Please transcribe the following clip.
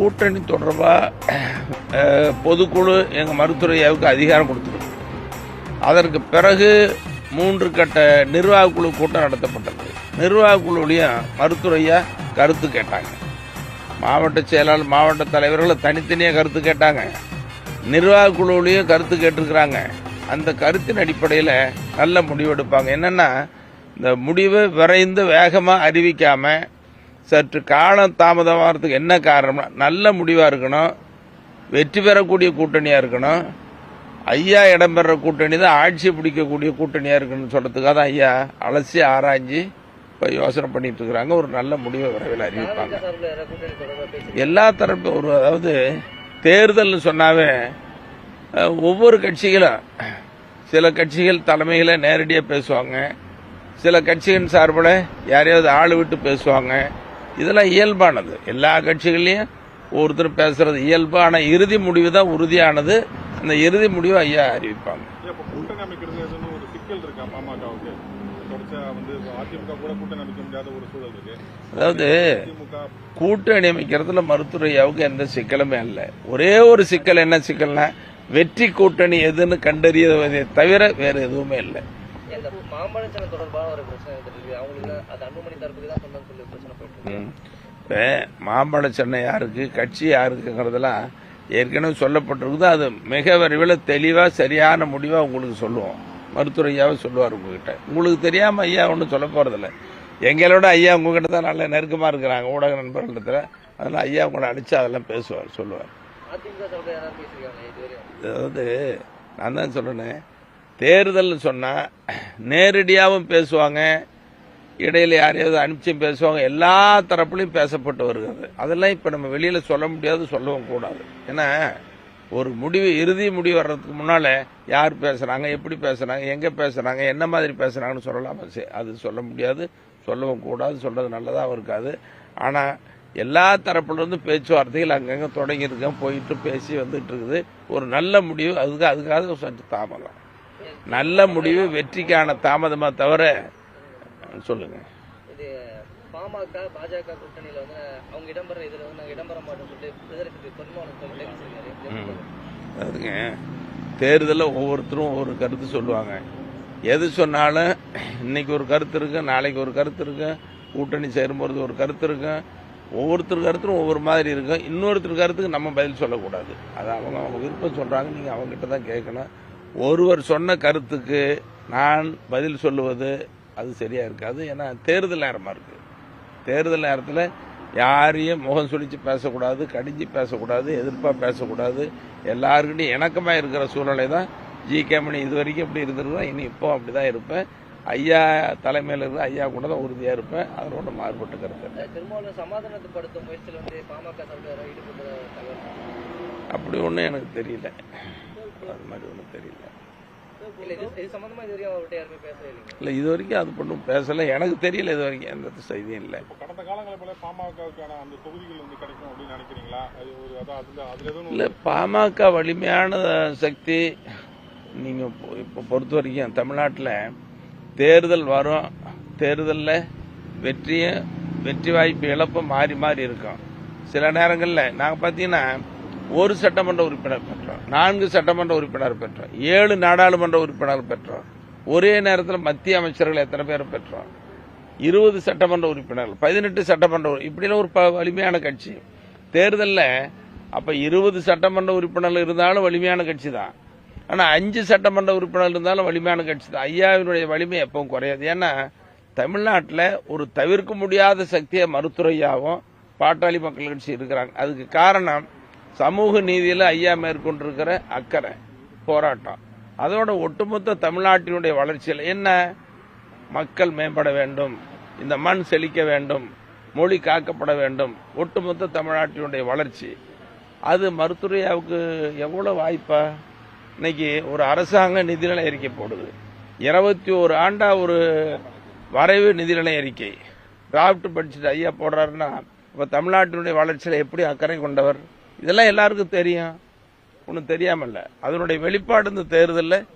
கூட்டணி தொடர்பாக பொதுக்குழு எங்கள் மருத்துவரையாவுக்கு அதிகாரம் கொடுத்துருக்கு அதற்கு பிறகு மூன்று கட்ட நிர்வாக குழு கூட்டம் நடத்தப்பட்டது. நிர்வாக குழுவிலையும் மருத்துவரையா கருத்து கேட்டாங்க. மாவட்ட செயலாளர் மாவட்ட தலைவர்களை தனித்தனியாக கருத்து கேட்டாங்க. நிர்வாக குழுவிலையும் கருத்து கேட்டிருக்கிறாங்க. அந்த கருத்தின் அடிப்படையில் நல்ல முடிவெடுப்பாங்க என்னென்னா இந்த முடிவை விரைந்து வேகமாக அறிவிக்காமல் சற்று காலம் தாமதமாகிறதுக்கு என்ன காரணம்னா நல்ல முடிவாக இருக்கணும் வெற்றி பெறக்கூடிய கூட்டணியாக இருக்கணும் ஐயா இடம்பெற கூட்டணி தான் ஆட்சி பிடிக்கக்கூடிய கூட்டணியாக இருக்கணும்னு சொல்கிறதுக்காக தான் ஐயா அலசி ஆராய்ஞ்சு இப்போ யோசனை பண்ணிட்டு இருக்கிறாங்க. ஒரு நல்ல முடிவை விரைவில் அறிவிப்பாங்க. எல்லா தரப்பு ஒரு அதாவது தேர்தல்னு சொன்னாவே ஒவ்வொரு கட்சிகளும் சில கட்சிகள் தலைமைகளை நேரடியாக பேசுவாங்க. சில கட்சிகள் சார்பில் யாரையாவது ஆள் விட்டு பேசுவாங்க. இதெல்லாம் இயல்பானது. எல்லா கட்சிகள்லையும் ஒவ்வொருத்தரும் பேசுறது இயல்பு ஆனால் இறுதி முடிவு தான் உறுதியானது. அந்த இறுதி முடிவை ஐயா அறிவிப்பாங்க. அதாவது கூட்டணி அமைக்கிறதுல மருத்துவரையாவுக்கு எந்த சிக்கலுமே இல்லை. ஒரே ஒரு சிக்கல் என்ன சிக்கல்னா வெற்றி கூட்டணி எதுன்னு கண்டறியதை தவிர வேற எதுவுமே இல்லை. இந்த மாம்பழச்சனம் தொடர்பான ஒரு பிரச்சனை இருக்கு அவங்களுக்கு தான் அது அன்புமணி தரப்புக்கு தான் சொந்தம் சொல்லி பிரச்சனை போயிட்டு இருக்கு. ம். இப்ப மாம்பழ சென்னை யாருக்கு கட்சி யாருக்குங்கிறதெல்லாம் ஏற்கனவே சொல்லப்பட்டிருக்குது. அது மிக விரைவில் தெளிவாக சரியான முடிவாக உங்களுக்கு சொல்லுவோம். மருத்துவரையாவே சொல்லுவார் உங்ககிட்ட. உங்களுக்கு தெரியாமல் ஐயா ஒன்றும் சொல்ல போகிறதில்ல எங்களோட ஐயா உங்ககிட்ட தான் நல்ல நெருக்கமாக இருக்கிறாங்க ஊடக நண்பர்களிடத்தில் அதனால் ஐயா உங்களை அடித்து அதெல்லாம் பேசுவார் சொல்லுவார். அதாவது நான் தான் சொல்றேனே தேர்தல்னு சொன்னால் நேரடியாகவும் பேசுவாங்க இடையில யாரையாவது அனுப்பிச்சும் பேசுவாங்க எல்லா தரப்புலையும் பேசப்பட்டு வருகிறது. அதெல்லாம் இப்போ நம்ம வெளியில் சொல்ல முடியாது சொல்லவும் கூடாது. ஏன்னா ஒரு முடிவு இறுதி முடிவு வர்றதுக்கு முன்னால் யார் பேசுகிறாங்க எப்படி பேசுகிறாங்க எங்கே பேசுகிறாங்க என்ன மாதிரி பேசுகிறாங்கன்னு சொல்லலாம்? சரி, அது சொல்ல முடியாது சொல்லவும் கூடாது சொல்கிறது நல்லதாகவும் இருக்காது. ஆனால் எல்லா தரப்புலேருந்து பேச்சுவார்த்தைகள் அங்கங்கே தொடங்கியிருக்கேன் போயிட்டு பேசி வந்துட்டு இருக்குது. ஒரு நல்ல முடிவு அதுக்கு அதுக்காக சற்று தாமதம். நல்ல முடிவு வெற்றிக்கான தாமதமாக தவிர சொல்லுங்கள் இது பாமக பாஜக கூட்டணியில வந்து அவங்க இடம்பெற இதுல வந்து நாங்க இடம்பெற மாட்டோம்னு சொல்லிட்டு பிரதருக்கு பெருமாள் பேசியிருக்காரு அதுங்க தேர்தலில் ஒவ்வொருத்தரும் ஒவ்வொரு கருத்து சொல்லுவாங்க. எது சொன்னாலும் இன்னைக்கு ஒரு கருத்து இருக்கு நாளைக்கு ஒரு கருத்து இருக்கு கூட்டணி சேரும்போது ஒரு கருத்து இருக்கு. ஒவ்வொருத்தர் கருத்தும் ஒவ்வொரு மாதிரி இருக்கும். இன்னொருத்தர் கருத்துக்கு நம்ம பதில் சொல்லக்கூடாது. அது அவங்க அவங்க விருப்பம் சொல்றாங்க நீங்க அவங்க கிட்ட தான் கேட்கணும். ஒருவர் சொன்ன கருத்துக்கு நான் பதில் சொல்லுவது அது சரியா இருக்காது. ஏன்னா தேர்தல் நேரமா இருக்கு. தேர்தல் நேரத்தில் யாரையும் முகம் சுழிச்சு பேசக்கூடாது கடிஞ்சு பேசக்கூடாது எதிர்ப்பாக பேசக்கூடாது. எல்லாருக்கிட்டையும் இணக்கமாக இருக்கிற சூழ்நிலை தான் ஜி கேமணி இது வரைக்கும் இப்படி இருந்திருக்கோம் இனி இப்போ அப்படி தான் இருப்பேன். ஐயா தலைமையில் இருக்கிற ஐயா கூட தான் உறுதியாக இருப்பேன். அதனோட மாறுபட்டு கருத்து. திருமாவளவன் சமாதானப்படுத்தும் முயற்சியில் வந்து பாமக அப்படி ஒன்றும் எனக்கு தெரியல. அது மாதிரி ஒன்றும் தெரியல. இல்ல இது வரைக்கும் அது ஒன்றும் பேசலை. எனக்கு தெரியல இது வரைக்கும் எந்த செய்தியும் இல்லை. கடந்த காலங்களை போல பாமகவுக்கான அந்த தொகுதிகள் வந்து கிடைக்கும் அப்படின்னு நினைக்கிறீங்களா? இல்லை பாமக வலிமையான சக்தி நீங்கள் இப்போ பொறுத்த வரைக்கும் தமிழ்நாட்டில் தேர்தல் வரும். தேர்தலில் வெற்றியும் வெற்றி வாய்ப்பு இழப்பும் மாறி மாறி இருக்கும். சில நேரங்களில் நாங்கள் பார்த்தீங்கன்னா ஒரு சட்டமன்ற உறுப்பினர் நான்கு சட்டமன்ற உறுப்பினர் பெற்றோம். ஏழு நாடாளுமன்ற உறுப்பினர் பெற்றோம். ஒரே நேரத்தில் மத்திய அமைச்சர்கள் எத்தனை பேர் பெற்றோம்? இருபது சட்டமன்ற உறுப்பினர்கள் பதினெட்டு சட்டமன்ற இப்படிலாம் ஒரு ப- வலிமையான கட்சி. தேர்தலில் அப்போ இருபது சட்டமன்ற உறுப்பினர்கள் இருந்தாலும் வலிமையான கட்சி தான். ஆனால் அஞ்சு சட்டமன்ற உறுப்பினர்கள் இருந்தாலும் வலிமையான கட்சி தான். ஐயாவினுடைய வலிமை எப்பவும் குறையாது. ஏன்னா தமிழ்நாட்டில் ஒரு தவிர்க்க முடியாத சக்தியை மருத்துறையாகவும் பாட்டாளி மக்கள் கட்சி இருக்கிறாங்க. அதுக்கு காரணம் சமூக நீதியில் ஐயா மேற்கொண்டிருக்கிற அக்கறை போராட்டம். அதோட ஒட்டுமொத்த தமிழ்நாட்டினுடைய வளர்ச்சியில் என்ன? மக்கள் மேம்பட வேண்டும் இந்த மண் செழிக்க வேண்டும் மொழி காக்கப்பட வேண்டும் ஒட்டுமொத்த தமிழ்நாட்டினுடைய வளர்ச்சி. அது மருத்துவையாவுக்கு எவ்வளோ வாய்ப்பா? இன்னைக்கு ஒரு அரசாங்க நிதிநிலை அறிக்கை போடுது. இருபத்தி ஒரு ஆண்டா ஒரு வரைவு நிதிநிலை அறிக்கை. டிராஃப்ட் படிச்சுட்டு ஐயா போடுறாருன்னா இப்போ தமிழ்நாட்டினுடைய வளர்ச்சியில் எப்படி அக்கறை கொண்டவர்? இதெல்லாம் எல்லாருக்கும் தெரியும். ஒன்றும் தெரியாமல்ல. அதனுடைய வெளிப்பாடு இந்த தேர்தலில்.